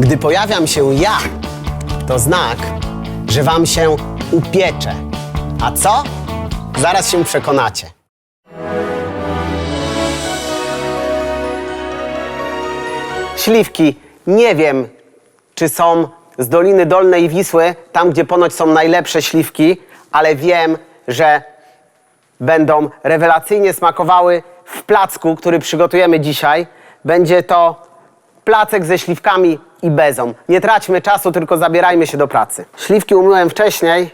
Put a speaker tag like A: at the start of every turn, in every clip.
A: Gdy pojawiam się ja, to znak, że wam się upieczę. A co? Zaraz się przekonacie. Śliwki, nie wiem, czy są z Doliny Dolnej Wisły, tam gdzie ponoć są najlepsze śliwki, ale wiem, że będą rewelacyjnie smakowały w placku, który przygotujemy dzisiaj. Będzie to placek ze śliwkami i bezą. Nie traćmy czasu, tylko zabierajmy się do pracy. Śliwki umyłem wcześniej,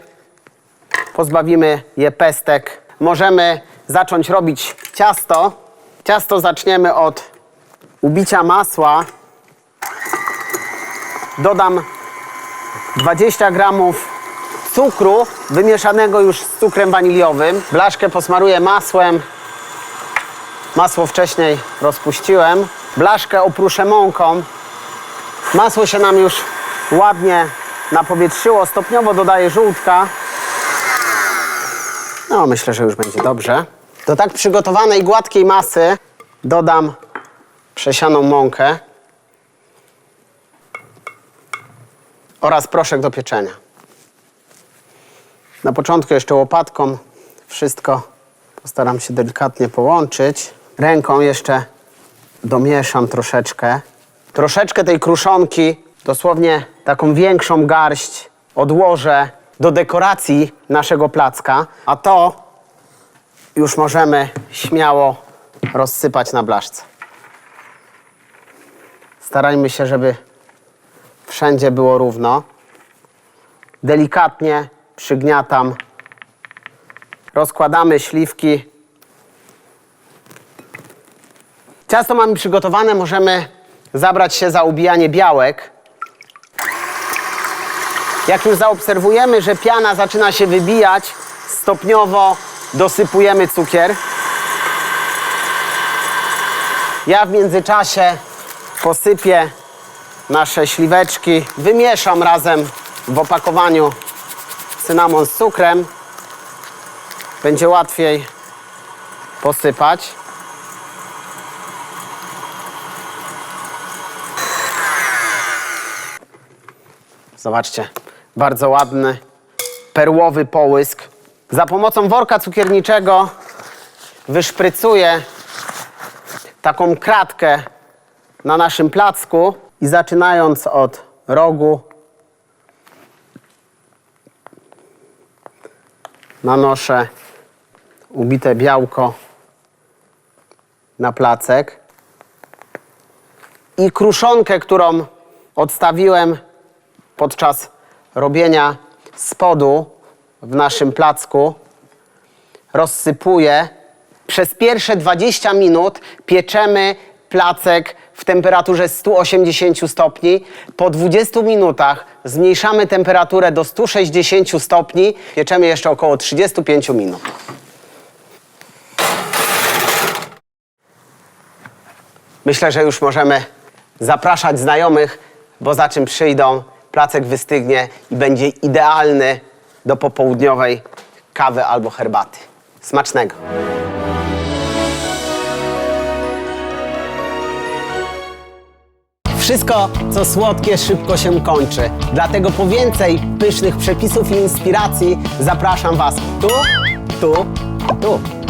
A: pozbawimy je pestek. Możemy zacząć robić ciasto. Ciasto zaczniemy od ubicia masła. Dodam 20 gramów cukru wymieszanego już z cukrem waniliowym. Blaszkę posmaruję masłem. Masło wcześniej rozpuściłem. Blaszkę opruszę mąką. Masło się nam już ładnie napowietrzyło. Stopniowo dodaję żółtka. No, myślę, że już będzie dobrze. Do tak przygotowanej gładkiej masy dodam przesianą mąkę oraz proszek do pieczenia. Na początku jeszcze łopatką wszystko postaram się delikatnie połączyć. Ręką jeszcze domieszam troszeczkę. Troszeczkę tej kruszonki, dosłownie taką większą garść odłożę do dekoracji naszego placka, a to już możemy śmiało rozsypać na blaszce. Starajmy się, żeby wszędzie było równo. Delikatnie przygniatam. Rozkładamy śliwki. Ciasto mamy przygotowane, możemy zabrać się za ubijanie białek. Jak już zaobserwujemy, że piana zaczyna się wybijać, stopniowo dosypujemy cukier. Ja w międzyczasie posypię nasze śliweczki, wymieszam razem w opakowaniu cynamon z cukrem. Będzie łatwiej posypać. Zobaczcie, bardzo ładny, perłowy połysk. Za pomocą worka cukierniczego wyszprycuję taką kratkę na naszym placku i zaczynając od rogu nanoszę ubite białko na placek i kruszonkę, którą odstawiłem podczas robienia spodu w naszym placku rozsypuję. Przez pierwsze 20 minut pieczemy placek w temperaturze 180 stopni. Po 20 minutach zmniejszamy temperaturę do 160 stopni. Pieczemy jeszcze około 35 minut. Myślę, że już możemy zapraszać znajomych, bo za czym przyjdą, placek wystygnie i będzie idealny do popołudniowej kawy albo herbaty. Smacznego! Wszystko, co słodkie, szybko się kończy. Dlatego po więcej pysznych przepisów i inspiracji zapraszam Was tu, tu, tu.